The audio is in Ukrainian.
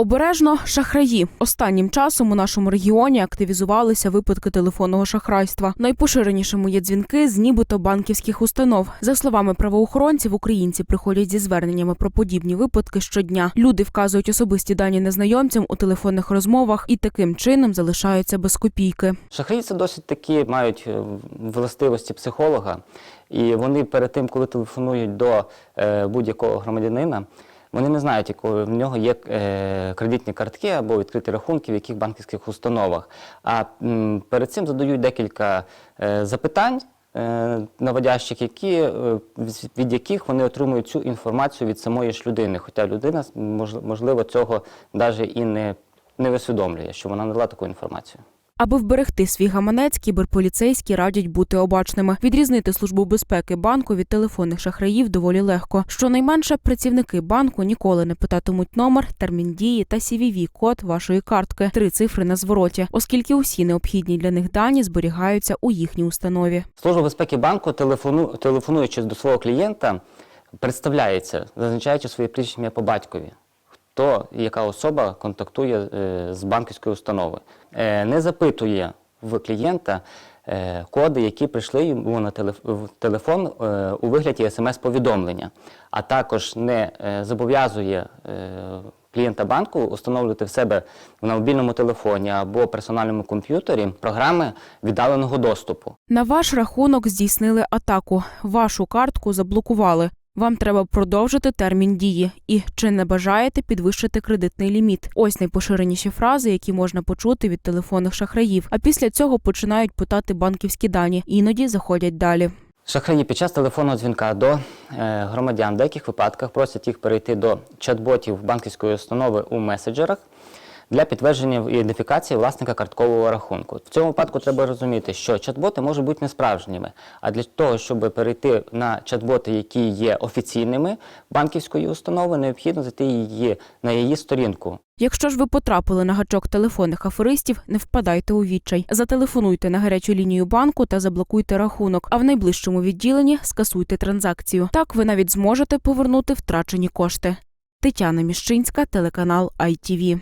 Обережно шахраї. Останнім часом у нашому регіоні активізувалися випадки телефонного шахрайства. Найпоширенішими є дзвінки з нібито банківських установ. За словами правоохоронців, українці приходять зі зверненнями про подібні випадки щодня. Люди вказують особисті дані незнайомцям у телефонних розмовах і таким чином залишаються без копійки. Шахраї це досить такі мають е, властивості психолога, і вони перед тим, коли телефонують до е, будь-якого громадянина, вони не знають, якої в нього є е, кредитні картки або відкриті рахунки в яких банківських установах. А перед цим задають декілька е, запитань. е, Наводящих, які, від- яких вони отримують цю інформацію від самої ж людини. Хоча людина, мож- можливо, цього навіть і не, не усвідомлює, що вона надала таку інформацію. Аби вберегти свій гаманець, кіберполіцейські радять бути обачними. Відрізнити службу безпеки банку від телефонних шахраїв доволі легко. Щонайменше працівники банку ніколи не питатимуть номер, термін дії та cvv код вашої картки, три цифри на звороті, оскільки усі необхідні для них дані зберігаються у їхній установі. Служба безпеки банку, телефону, телефонуючи до свого клієнта, представляється, зазначаючи своє прізвище по батькові. Хто і яка особа контактує е, з банківською установою. Е, не запитує в клієнта е, коди, які прийшли йому на телеф- телефон у вигляді смс-повідомлення, а також не зобов'язує клієнта банку встановлювати в себе на мобільному телефоні або персональному комп'ютері програми віддаленого доступу. На ваш рахунок здійснили атаку. Вашу картку заблокували. Вам треба продовжити термін дії і чи не бажаєте підвищити кредитний ліміт. Ось найпоширеніші фрази, які можна почути від телефонних шахраїв. А після цього починають питати банківські дані. Іноді заходять далі. Шахраї під час телефонного дзвінка до е, громадян в деяких випадках просять їх перейти до чат-ботів банківської установи у меседжерах для підтвердження ідентифікації власника карткового рахунку. В цьому випадку треба розуміти, що чат-боти можуть бути несправжніми. А для того, щоб перейти на чат-боти, які є офіційними банківської установи, необхідно зайти її на її сторінку. Якщо ж ви потрапили на гачок телефонних аферистів, не впадайте у відчай. Зателефонуйте на гарячу лінію банку та заблокуйте рахунок. А в найближчому відділенні скасуйте транзакцію. Так ви навіть зможете повернути втрачені кошти. Тетяна Міщинська, телеканал ITV.